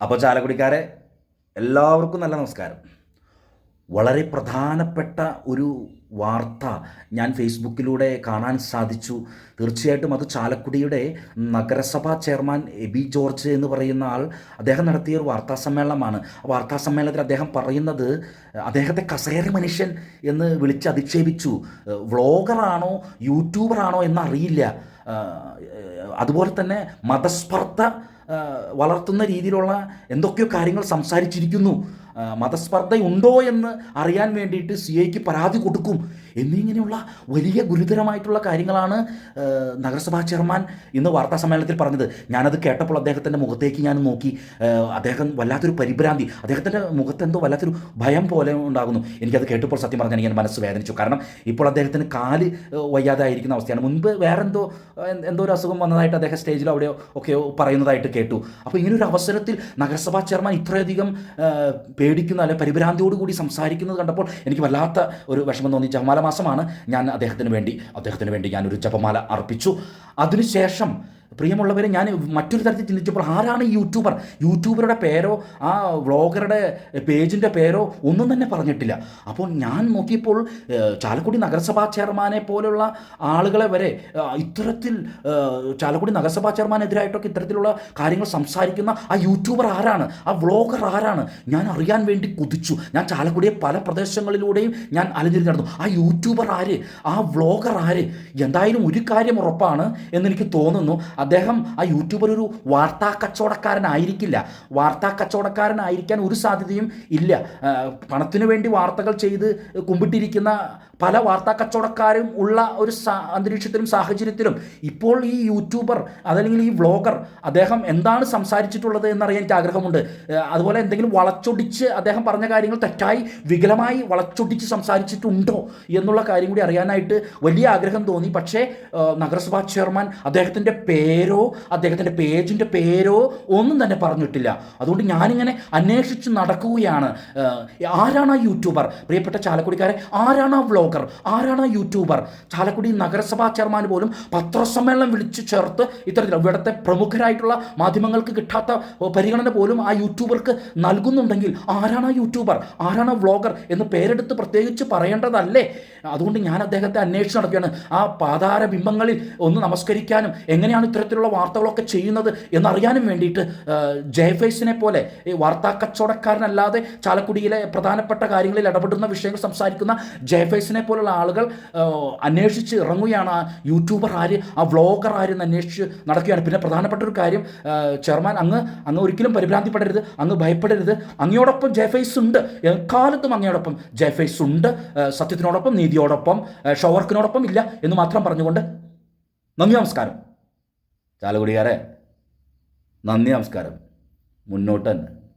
അപ്പോൾ ചാലക്കുടിക്കാരെ എല്ലാവർക്കും നല്ല നമസ്കാരം. വളരെ പ്രധാനപ്പെട്ട ഒരു വാർത്ത ഞാൻ ഫേസ്ബുക്കിലൂടെ കാണാൻ സാധിച്ചു. തീർച്ചയായിട്ടും അത് ചാലക്കുടിയുടെ നഗരസഭാ ചെയർമാൻ എബി ജോർജ് എന്ന് പറയുന്ന ആൾ അദ്ദേഹം നടത്തിയ ഒരു വാർത്താ സമ്മേളനമാണ്. വാർത്താ സമ്മേളനത്തിൽ അദ്ദേഹം പറയുന്നത് അദ്ദേഹത്തെ കസേര മനുഷ്യൻ എന്ന് വിളിച്ച് അധിക്ഷേപിച്ചു. വ്ളോഗറാണോ യൂട്യൂബറാണോ എന്നറിയില്ല. അതുപോലെ തന്നെ മതസ്പർദ്ധ വളർത്തുന്ന രീതിയിലുള്ള എന്തൊക്കെയോ കാര്യങ്ങൾ സംസാരിച്ചിരിക്കുന്നു. മതസ്പർദ്ധയുണ്ടോ എന്ന് അറിയാൻ വേണ്ടിയിട്ട് സി ഐക്ക് പരാതി കൊടുക്കും. എന്നിങ്ങനെയുള്ള വലിയ ഗുരുതരമായിട്ടുള്ള കാര്യങ്ങളാണ് നഗരസഭാ ചെയർമാൻ ഇന്ന് വാർത്താ സമ്മേളനത്തിൽ പറഞ്ഞത്. ഞാനത് കേട്ടപ്പോൾ അദ്ദേഹത്തിന്റെ മുഖത്തേക്ക് ഞാൻ നോക്കി. അദ്ദേഹം വല്ലാത്തൊരു പരിഭ്രാന്തി. അദ്ദേഹത്തിന്റെ മുഖത്ത് എന്തോ വല്ലാത്തൊരു ഭയം പോലെ ഉണ്ടാകുന്നു. എനിക്കത് കേട്ടപ്പോൾ സത്യം പറഞ്ഞാൽ എനിക്ക് മനസ്സ് വേദനിച്ചു. കാരണം ഇപ്പോൾ അദ്ദേഹത്തിന് കാൽ വയ്യാതായിരിക്കുന്ന അവസ്ഥയാണ്. മുൻപ് വേറെന്തോ എന്തോ ഒരു അസുഖം വന്നതായിട്ട് അദ്ദേഹം സ്റ്റേജിൽ അവിടെയോ ഒക്കെ പറയുന്നതായിട്ട് കേട്ടു. അപ്പോൾ ഇങ്ങനൊരു അവസരത്തിൽ നഗരസഭാ ചെയർമാൻ ഇത്രയധികം പേടിക്കുന്ന അല്ലെ പരിഭ്രാന്തിയോടുകൂടി സംസാരിക്കുന്നത് കണ്ടപ്പോൾ എനിക്ക് വല്ലാത്ത ഒരു വിഷമം തോന്നി. ജപമാല മാസമാണ് ഞാൻ അദ്ദേഹത്തിന് വേണ്ടി അദ്ദേഹത്തിന് വേണ്ടി ഞാനൊരു ജപമാല അർപ്പിച്ചു. അതിനുശേഷം പ്രിയമുള്ളവരെ ഞാൻ മറ്റൊരു തരത്തിൽ ചിന്തിച്ചപ്പോൾ ആരാണ് ഈ യൂട്യൂബർ? യൂട്യൂബറുടെ പേരോ ആ വ്ളോഗറുടെ പേജിന്റെ പേരോ ഒന്നും തന്നെ പറഞ്ഞിട്ടില്ല. അപ്പോൾ ഞാൻ നോക്കിയപ്പോൾ ചാലക്കുടി നഗരസഭാ ചെയർമാനെ പോലുള്ള ആളുകളെ വരെ ഇത്തരത്തിൽ ചാലക്കുടി നഗരസഭാ ചെയർമാനെതിരായിട്ടൊക്കെ ഇത്തരത്തിലുള്ള കാര്യങ്ങൾ സംസാരിക്കുന്ന ആ യൂട്യൂബർ ആരാണ്? ആ വ്ളോഗർ ആരാണ്? ഞാൻ അറിയാൻ വേണ്ടി കുതിച്ചു. ഞാൻ ചാലക്കുടിയെ പല പ്രദേശങ്ങളിലൂടെയും ഞാൻ അലഞ്ഞിരി നടന്നു ആ യൂട്യൂബർ ആര്? ആ വ്ളോഗർ ആര്? എന്തായാലും ഒരു കാര്യം ഉറപ്പാണ് എന്നെനിക്ക് തോന്നുന്നു. അദ്ദേഹം ആ യൂട്യൂബർ ഒരു വാർത്താ കച്ചവടക്കാരനായിരിക്കില്ല. വാർത്താ കച്ചവടക്കാരനായിരിക്കാൻ ഒരു സാധ്യതയും ഇല്ല. പണത്തിനു വേണ്ടി വാർത്തകൾ ചെയ്ത് കുമ്പിട്ടിരിക്കുന്ന പല വാർത്താ കച്ചവടക്കാരും ഉള്ള ഒരു അന്തരീക്ഷത്തിലും സാഹചര്യത്തിലും ഇപ്പോൾ ഈ യൂട്യൂബർ അതല്ലെങ്കിൽ ഈ വ്ളോഗർ അദ്ദേഹം എന്താണ് സംസാരിച്ചിട്ടുള്ളത് എന്നറിയാൻ എനിക്ക് ആഗ്രഹമുണ്ട്. അതുപോലെ എന്തെങ്കിലും വളച്ചൊടിച്ച് അദ്ദേഹം പറഞ്ഞ കാര്യങ്ങൾ തെറ്റായി വികലമായി വളച്ചൊടിച്ച് സംസാരിച്ചിട്ടുണ്ടോ എന്നുള്ള കാര്യം കൂടി അറിയാനായിട്ട് വലിയ ആഗ്രഹം തോന്നി. പക്ഷേ നഗരസഭാ ചെയർമാൻ അദ്ദേഹത്തിന്റെ പേരോ അദ്ദേഹത്തിന്റെ പേജിന്റെ പേരോ ഒന്നും തന്നെ പറഞ്ഞിട്ടില്ല. അതുകൊണ്ട് ഞാനിങ്ങനെ അന്വേഷിച്ച് നടക്കുകയാണ്. ആരാണ് ആ യൂട്യൂബർ? പ്രിയപ്പെട്ട ചാലക്കുടിക്കാരെ ആരാണ് ആ വ്ളോഗർ ആരാണ് ആ യൂട്യൂബർ? ചാലക്കുടി നഗരസഭാ ചെയർമാൻ പോലും പത്രസമ്മേളനം വിളിച്ചു ചേർത്ത് ഇത്തരത്തിൽ ഇവിടുത്തെ പ്രമുഖരായിട്ടുള്ള മാധ്യമങ്ങൾക്ക് കിട്ടാത്ത പരിഗണന പോലും ആ യൂട്യൂബർക്ക് നൽകുന്നുണ്ടെങ്കിൽ ആരാണ് ആ യൂട്യൂബർ? ആരാണ് ആ വ്ളോഗർ എന്ന് പേരെടുത്ത് പ്രത്യേകിച്ച് പറയേണ്ടതല്ലേ? അതുകൊണ്ട് ഞാൻ അദ്ദേഹത്തെ അന്വേഷിച്ച് നടക്കുകയാണ്. ആ പാതാര ബിംബങ്ങളിൽ ഒന്ന് നമസ്കരിക്കാനും എങ്ങനെയാണ് ഇത്തരത്തിലുള്ള വാർത്തകളൊക്കെ ചെയ്യുന്നത് എന്നറിയാനും വേണ്ടിയിട്ട് ജയഫേസിനെ പോലെ ഈ വാർത്താ കച്ചവടക്കാരനല്ലാതെ ചാലക്കുടിയിലെ പ്രധാനപ്പെട്ട കാര്യങ്ങളിൽ ഇടപെടുന്ന വിഷയങ്ങൾ സംസാരിക്കുന്ന ജയഫേസിനെ പോലുള്ള ആളുകൾ അന്വേഷിച്ച് ഇറങ്ങുകയാണ്. ആ യൂട്യൂബർ ആര് ആ വ്ളോഗർ ആര് അന്വേഷിച്ച് നടക്കുകയാണ്. പിന്നെ പ്രധാനപ്പെട്ട ഒരു കാര്യം ചെയർമാൻ അങ്ങ് അങ്ങ് ഒരിക്കലും പരിഭ്രാന്തിപ്പെടരുത് അങ്ങ് ഭയപ്പെടരുത്. അങ്ങയോടൊപ്പം ജയഫേസ് ഉണ്ട് എക്കാലത്തും അങ്ങയോടൊപ്പം ജയഫേസ് ഉണ്ട് സത്യത്തിനോടൊപ്പം നീതിയോടൊപ്പം ഷവർക്കിനോടൊപ്പം ഇല്ല എന്ന് മാത്രം പറഞ്ഞുകൊണ്ട് നന്ദി നമസ്കാരം. ചാലക്കുടിക്കാരെ നന്ദി നമസ്കാരം. മുന്നോട്ട് തന്നെ.